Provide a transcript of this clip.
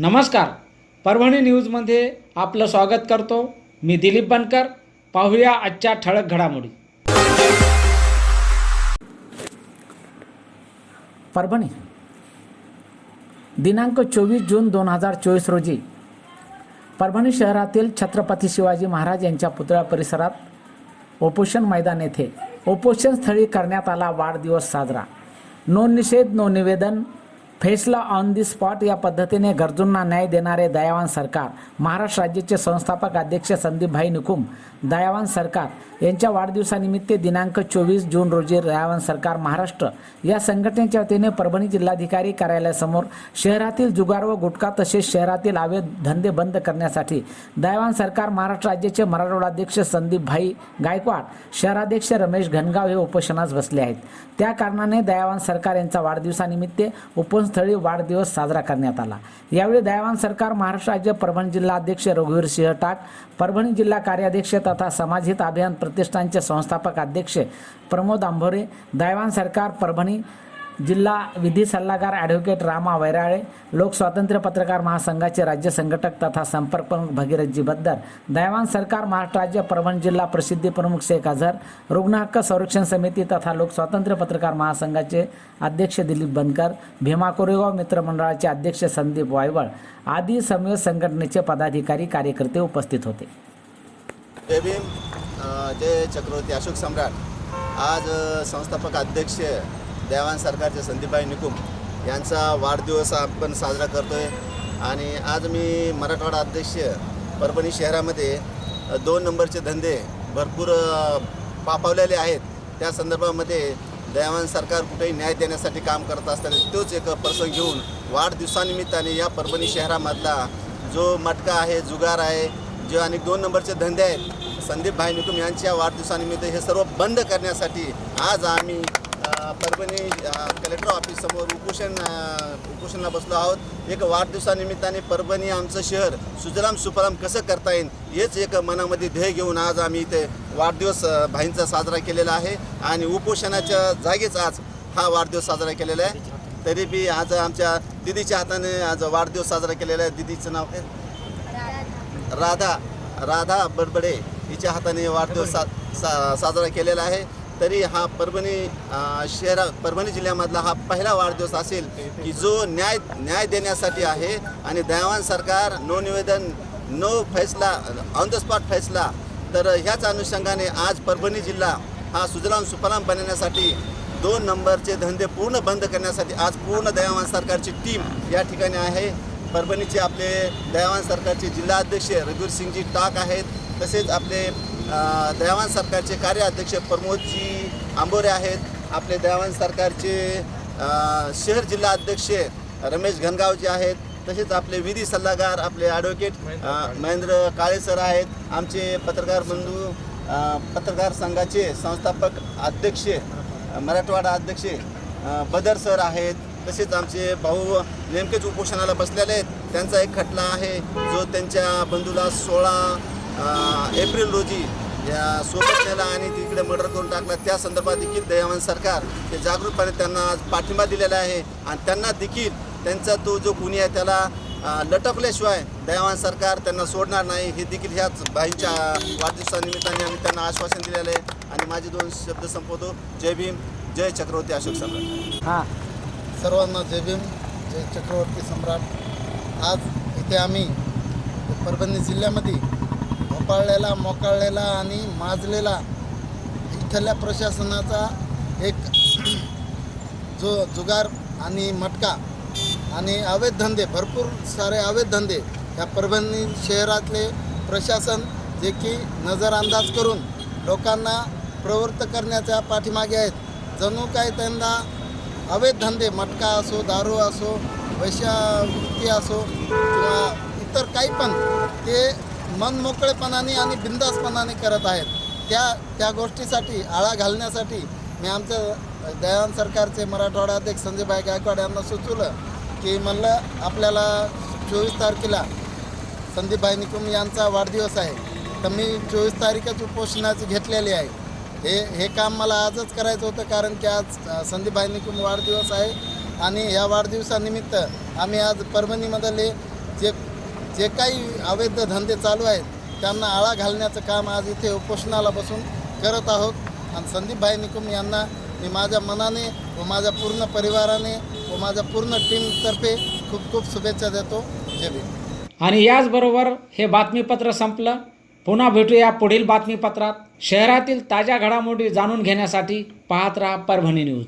नमस्कार. परभणी न्यूजमध्ये आपलं स्वागत करतो. मी दिलीप बनकर. पाहूया आजच्या ठळक घडामोडी. परभणी. दिनांक चोवीस जून दोन हजार चोवीस रोजी परभणी शहरातील छत्रपती शिवाजी महाराज यांच्या पुतळ्या परिसरात उपोषण मैदान येथे उपोषण स्थळी करण्यात आला वाढदिवस साजरा. नो निषेध नो निवेदन फैसला ऑन दी स्पॉट या पद्धतीने गरजूंना न्याय देणारे दयावान सरकार. महाराष्ट्र राज्याचे संस्थापक अध्यक्ष संदीपभाई निकुम दयावान सरकार. यांच्या वाढदिवसानिमित्त दिनांक चोवीस जून रोजी दयावान सरकार महाराष्ट्र या संघटनेच्या वतीने परभणी जिल्हाधिकारी कार्यालयासमोर शहरातील जुगार व गुटखा तसेच शहरातील अवैध धंदे बंद करण्यासाठी दयावान सरकार महाराष्ट्र राज्याचे मराठवाडाध्यक्ष संदीपभाई गायकवाड शहराध्यक्ष रमेश घनगाव हे उपोषणास बसले आहेत. त्या कारणाने दयावान सरकार यांचा वाढदिवसानिमित्त स्थळी वाढदिवस साजरा करण्यात आला. यावेळी दयावान सरकार महाराष्ट्र राज्य परभणी जिल्हा अध्यक्ष रघुवीर सिंह टाक परभणी जिल्हा कार्याध्यक्ष तथा समाजहित अभियान प्रतिष्ठानचे संस्थापक अध्यक्ष प्रमोद आंभोरे दयावान सरकार परभणी जिल्हा विधी सल्लागार ॲडव्होकेट रामा वैराळे लोकस्वातंत्र्य पत्रकार महासंघाचे राज्य संघटक तथा संपर्क प्रमुख भगीरथजी बद्दर दयावान सरकार महाराष्ट्र राज्य परभणी जिल्हा प्रसिद्धी प्रमुख शेख अझर रुग्ण हक्क संरक्षण समिती तथा लोकस्वातंत्र्य पत्रकार महासंघाचे अध्यक्ष दिलीप बनकर भीमा कोरेगाव मित्रमंडळाचे अध्यक्ष संदीप वायवळ आदी समय संघटनेचे पदाधिकारी कार्यकर्ते उपस्थित होते. जय भीम जय चक्रवर्ती अशोक सम्राट. आज संस्थापक अध्यक्ष देवान सरकारचे संदीपभाई निकुम यांचा वाढदिवस आपण साजरा करतोय. आणि आज मी मराठवाडा अध्यक्ष परभणी शहरामध्ये दोन नंबरचे धंदे भरपूर पापावलेले आहेत. त्या संदर्भामध्ये दयावान सरकार कुठेही न्याय देण्यासाठी काम करत असताना तोच एक प्रसंग घेऊन वाढदिवसानिमित्ताने या परभणी शहरामधला जो मटका आहे जुगार आहे जे आणि दोन नंबरचे धंदे आहेत संदीप भाई निकुम यांच्या वाढदिवसानिमित्त हे सर्व बंद करण्यासाठी आज आम्ही परभणी कलेक्टर ऑफिससमोर उपोषण उपोषणाला बसलो आहोत. एक वाढदिवसानिमित्ताने परभणी आमचं शहर सुजलाम सुफलाम कसं करता येईल हेच एक मनामध्ये ध्येय घेऊन आज आम्ही इथे वाढदिवस भाईंचा साजरा केलेला आहे. आणि उपोषणाच्या जागीच आज हा वाढदिवस साजरा केलेला आहे. तरी बी आज आमच्या दिदीच्या हाताने आज वाढदिवस साजरा केलेला आहे. दिदीचं नाव काय राधा राधा बडबडे हिच्या हाताने वाढदिवस सा, सा साजरा केलेला आहे. तरी हा परभणी शहरा परभणी जिल्ह्यामधला हा पहिला वाढदिवस असेल की जो न्याय न्याय देण्यासाठी आहे आणि दयावान सरकार नो निवेदन नो फैसला ऑन द स्पॉट फैसला. तर ह्याच अनुषंगाने आज परभणी जिल्हा हा सुजलाम सुफलाम बनवण्यासाठी दोन नंबरचे धंदे पूर्ण बंद करण्यासाठी आज पूर्ण दयावान सरकारची टीम या ठिकाणी आहे. परभणीचे आपले दयावान सरकारचे जिल्हाध्यक्ष रघुवीर सिंगजी टाक आहेत. तसेच आपले दयावान सरकारचे कार्याध्यक्ष प्रमोदजी आंबोरे आहेत. आपले दयावान सरकारचे शहर जिल्हा अध्यक्ष रमेश घनगावजी आहेत. तसेच आपले विधी सल्लागार आपले ॲडव्होकेट महेंद्र काळे सर आहेत. आमचे पत्रकार बंधू पत्रकार संघाचे संस्थापक अध्यक्ष मराठवाडा अध्यक्ष बदर सर आहेत. तसेच आमचे भाऊ नेमकेच उपोषणाला बसलेले आहेत. त्यांचा एक खटला आहे. जो त्यांच्या बंधूला सोळा एप्रिल रोजी या सोबत नेला आणि तिकडे मर्डर करून टाकला त्या संदर्भात देखील दयावान सरकार हे जागृतपणे त्यांना आज पाठिंबा दिलेला आहे. आणि त्यांना देखील त्यांचा तो जो गुन्हे आहे त्याला लटकल्याशिवाय दयावान सरकार त्यांना सोडणार नाही. हे देखील ह्याच भाईंच्या वाढदिवसानिमित्ताने आम्ही त्यांना आश्वासन दिलेलं आहे. आणि माझे दोन शब्द संपवतो. जय भीम जय चक्रवर्ती अशोक सम्राट. हां. सर्वांना जय भीम जय चक्रवर्ती सम्राट. आज इथे आम्ही परभणी जिल्ह्यामध्ये भोपाळलेला मोकाळलेला आणि माजलेला इथल्या प्रशासनाचा एक जो जुगार आणि मटका आणि अवैध धंदे भरपूर सारे अवैध धंदे या परभणी शहरातले प्रशासन जे की नजरअंदाज करून लोकांना प्रवृत्त करण्याच्या पाठीमागे आहेत. जणू काय त्यांना अवैध धंदे मटका असो दारू असो वैशावृत्ती असो किंवा इतर काही पण ते मनमोकळेपणाने आणि बिंदासपणाने करत आहेत. त्या त्या गोष्टीसाठी आळा घालण्यासाठी मी आमच्या दयान सरकारचे मराठवाडा अध्यक्ष संजयभाई गायकवाड यांना सुचवलं की म्हणलं आपल्याला चोवीस तारखेला संदीपभाई निकुम यांचा वाढदिवस आहे. तर मी चोवीस तारीखच उपोषणाची घेतलेली आहे. हे हे काम मला आजच करायचं होतं कारण की आज संदीपभाई निकुम वाढदिवस आहे. आणि ह्या वाढदिवसानिमित्त आम्ही आज परभणीमधले जे जे काही अवैध धंदे चालू आहेत त्यांना आळा घालण्याचं काम आज इथे उपोषणाला बसून करत आहोत. आणि संदीपभाई निकुम यांना मी माझ्या मनाने व माझ्या पूर्ण परिवाराने व माझ्या पूर्ण टीमतर्फे खूप खूप शुभेच्छा देतो. जय भीम. आणि याचबरोबर हे बातमीपत्र संपलं. पुन्हा भेटूया पुढील बातमीपत्रात. शहरातील ताज्या घडामोडी जाणून घेण्यासाठी पाहत राहा परभणी न्यूज.